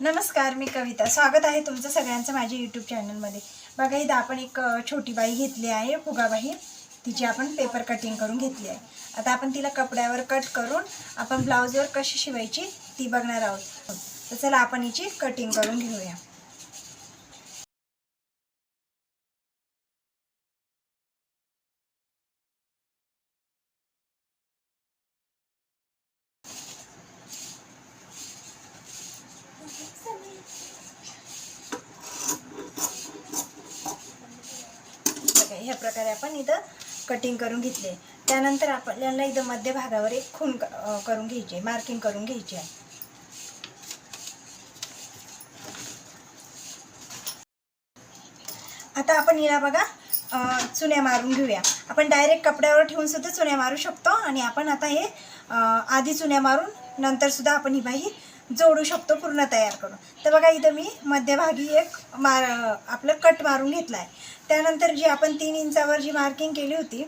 नमस्कार मी कविता. स्वागत आहे तुमचं सगळ्यांचं माझ्या यूट्यूब चॅनलमध्ये बघा इथं आपण एक छोटी बाई घेतली आहे फुगाबाई. तिची आपण पेपर कटिंग करून घेतली आहे. आता आपण तिला कपड्यावर कट करून आपण ब्लाऊजवर कशी शिवायची ती बघणार आहोत. तर चला आपण हिची कटिंग करून घेऊया. ह्या प्रकारे आपण इथं कटिंग करून घेतले. त्यानंतर आपल्याला इथं मध्यभागावर एक खून करून घ्यायची मार्किंग करून घ्यायची आहे. आता आपण हिला बघा चुन्या मारून घेऊया. आपण डायरेक्ट कपड्यावर ठेवून सुद्धा चुन्या मारू शकतो आणि आपण आता हे आधी चुन्या मारून नंतर सुद्धा आपण ही बाई जोडू शकतो पूर्ण तयार करून. तर बघा इथं मी मध्यभागी एक मार आपलं कट मारून घेतला आहे त्यानंतर जी आपण तीन इंचावर जी मार्किंग केली होती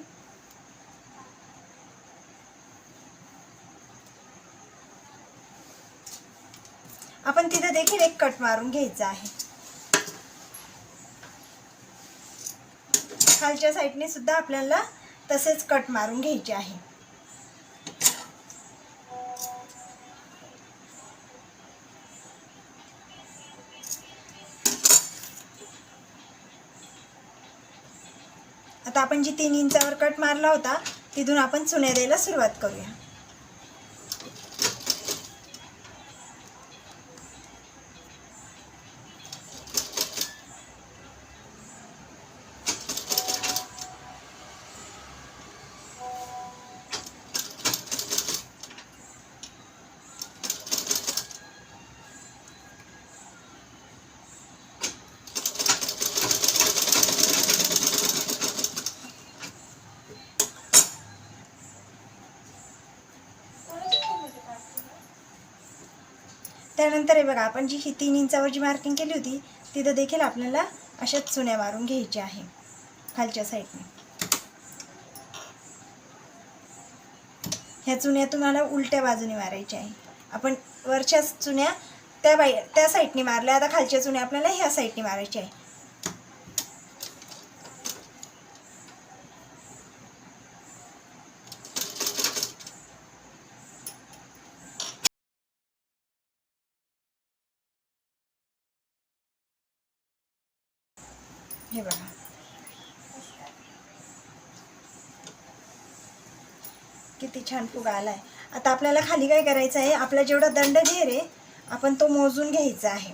आपण तिथं देखील एक कट मारून घ्यायचा आहे. खालच्या साईडने सुद्धा आपल्याला तसेच कट मारून घ्यायचे आहे. आता आपण जी तीन इंचावर कट मारला होता तिथून आपण चुन्या द्यायला सुरुवात करूया. त्यानंतर हे बघा आपण जी ही तीन इंचावर जी मार्किंग केली होती तिथं देखील आपल्याला अशाच चुन्या मारून घ्यायच्या आहे खालच्या साईडने ह्या चुन्या तुम्हाला उलट्या बाजूने मारायच्या आहे. आपण वरच्या चुन्या त्या बाई त्या साईडने मारल्या आता खालच्या चुन्या आपल्याला ह्या साईडने मारायच्या आहे. हे बघा. किती छान फुगा आलाय. आता आपल्याला खाली काय करायचं आहे? आपला जेवढा दंड घेर आहे आपण तो मोजून घ्यायचा आहे.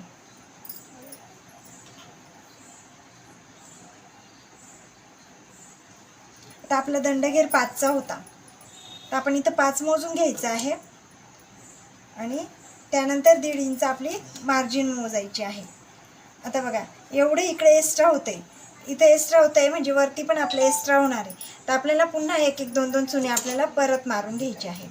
आता आपला दंडघेर पाचचा होता. तर आपण इथं पाच मोजून घ्यायचं आहे. आणि त्यानंतर दीड इंच आपली मार्जिन मोजायची आहे. आता बघा एवढे इकडे एक्स्ट्रा होते. इथे एक्स्ट्रा होत आहे म्हणजे वरती पण आपले एक्स्ट्रा होणार आहे. तर आपल्याला पुन्हा एक एक दोन दोन चुने आपल्याला परत मारून घ्यायचे आहे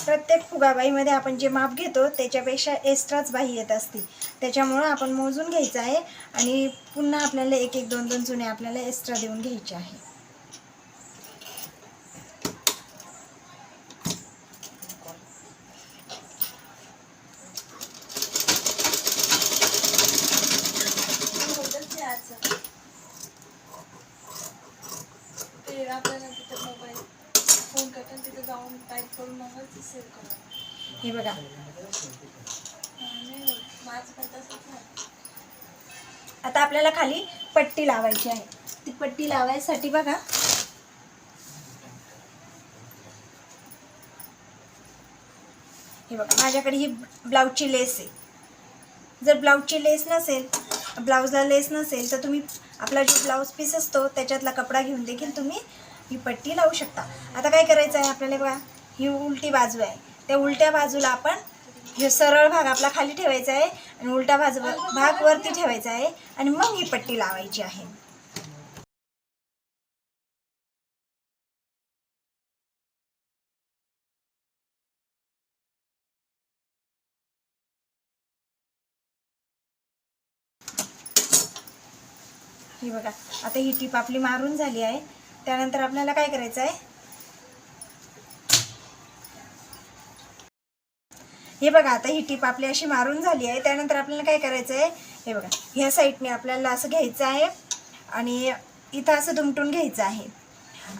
प्रत्येक फुगाबाईमध्ये आपण जे माप घेतो त्याच्यापेक्षा एक्स्ट्राच बाही येत असते त्याच्यामुळं आपण मोजून घ्यायचं आहे आणि पुन्हा आपल्याला एक एक दोन दोन चुने आपल्याला एक्स्ट्रा देऊन घ्यायचे आहे ते आपल्याला तिथे मोबाईल फोन करतात तिथे जाऊन टाईप करून मगच ते सेव्ह करा हे बघा. आता आपल्याला खाली पट्टी लावायची आहे. ती पट्टी लावायसाठी बघा. हे बघा माझ्याकडे ही ब्लाऊजची लेस आहे. जर ब्लाऊजची लेस नसेल ब्लाऊजला लेस नसेल तर तुम्ही आपला जो ब्लाऊज पीस असतो त्याच्यातला कपडा घेऊन देखील तुम्ही ही पट्टी लावू शकता. आता काय करायचं आहे आपल्याला बघा ही उलटी बाजू आहे. त्या उलट्या बाजूला आपण हे सरळ भाग आपला खाली ठेवायचा आहे आणि उलटा बाजू भाग वरती ठेवायचा आहे आणि मग ही पट्टी लावायची आहे. ही बघा आता ही टीप आपली मारून झाली आहे. त्यानंतर आपल्याला काय करायचं आहे? हे बघा आता ही टीप आपली अशी मारून झाली आहे. त्यानंतर आपल्याला काय करायचं आहे? हे बघा ह्या साईडने आपल्याला असं घ्यायचं आहे आणि इथं असं दुमटून घ्यायचं आहे.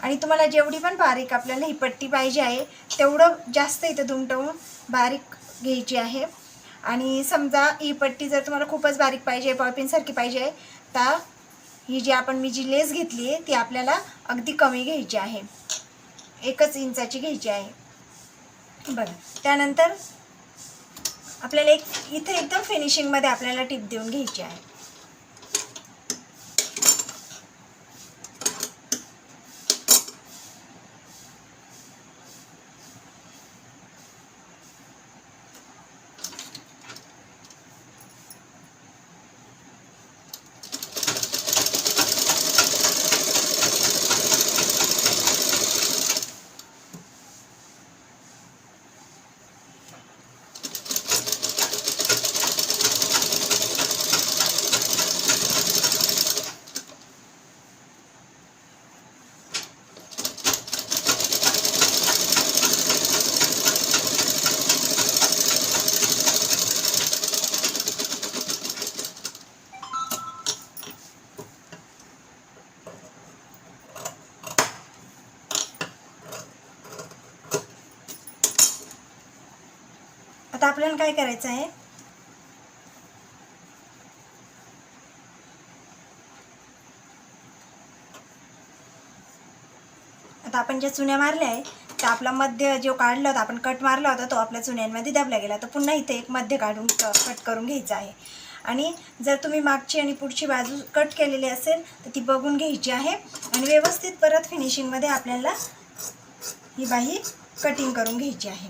आणि तुम्हाला जेवढी पण बारीक आपल्याला ही पट्टी पाहिजे आहे तेवढं जास्त इथं दुमटवून बारीक घ्यायची आहे. आणि समजा ही पट्टी जर तुम्हाला खूपच बारीक पाहिजे पॉपिनसारखी पाहिजे तर ही जी आपण मी जी लेस घेतली आहे ती आपल्याला अगदी कमी घ्यायची आहे. एकच इंचाची घ्यायची आहे. बरं. त्यानंतर आपल्याला एक इथे एकदम फिनिशिंगमध्ये आपल्याला टिप देऊन घ्यायची आहे आता आपल्याला काय करायचं आहे? आता आपण ज्या चुन्या मारल्या आहे तर आपला मध्य जो काढला होता आपण कट मारला होता तो आपल्या चुन्यांमध्ये दाबला गेला. तर पुन्हा इथे एक मध्य काढून कट करून घ्यायचा आहे. आणि जर तुम्ही मागची आणि पुढची बाजू कट केलेली असेल तर ती बघून घ्यायची आहे. आणि व्यवस्थित परत फिनिशिंगमध्ये आपल्याला ही बाही कटिंग करून घ्यायची आहे.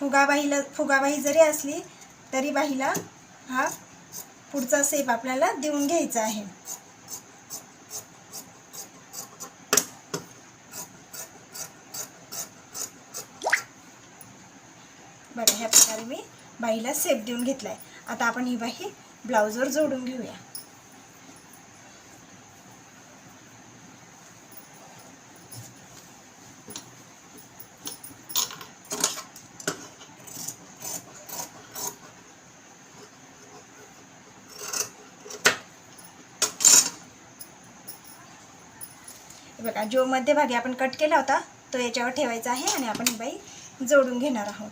फुगाबाईला फुगाबाई जरी असली तरी बाईला हा पुढचा सेप आपल्याला देऊन घ्यायचा आहे. बरं ह्या प्रकारे मी बाईला सेप देऊन घेतला आहे आता आपण ही बाई ब्लाऊजवर जोडून घेऊया. बघा जो मध्यभागी आपण कट केला होता तो याच्यावर ठेवायचा आहे आणि आपण ही बाई जोडून घेणार आहोत.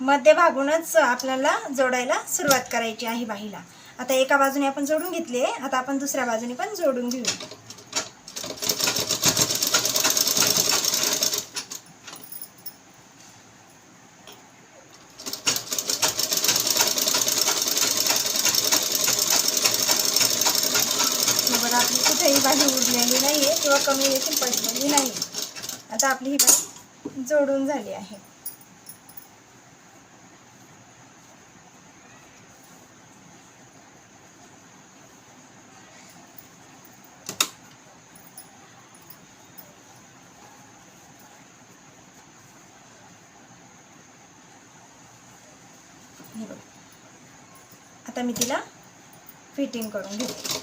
मध्यभागूनच आपल्याला जोडायला सुरुवात करायची आहे बाहीला. आता एका बाजूने आपण जोडून घेतली आहे आता आपण दुसऱ्या बाजूने पण जोडून घेऊ हे बघा आपली उरलेली नाही आहे किंवा कमी देखील पडलेली नाही आता आपली ही बाही जोडून झाली आहे. आता मी तिला फिटिंग करून घेते.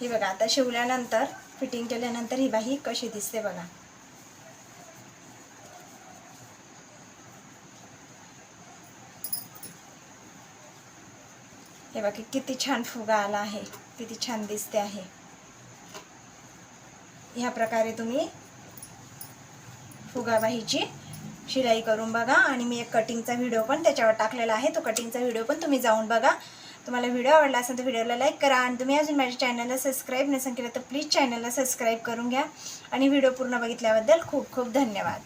ही बघा आता शिवल्यानंतर फिटिंग केल्यानंतर ही बाही कशी दिसते बघा. हे बघा किती छान फुगा आला आहे किती छान दिसते आहे. ह्या प्रकारे तुम्ही फुगाबाहीची शिलाई करून बघा. आणि मी एक कटिंगचा व्हिडिओ पण त्याच्यावर टाकलेला आहे. तो कटिंगचा व्हिडिओ पण तुम्ही जाऊन बघा. तुम्हाला व्हिडिओ आवडला असेल तर व्हिडिओला लाईक करा आणि तुम्ही अजून माझ्या चॅनलला सबस्क्राईब नसेल केलं तर प्लीज चॅनलला सबस्क्राईब करून घ्या. आणि व्हिडिओ पूर्ण बघितल्याबद्दल खूप खूप धन्यवाद.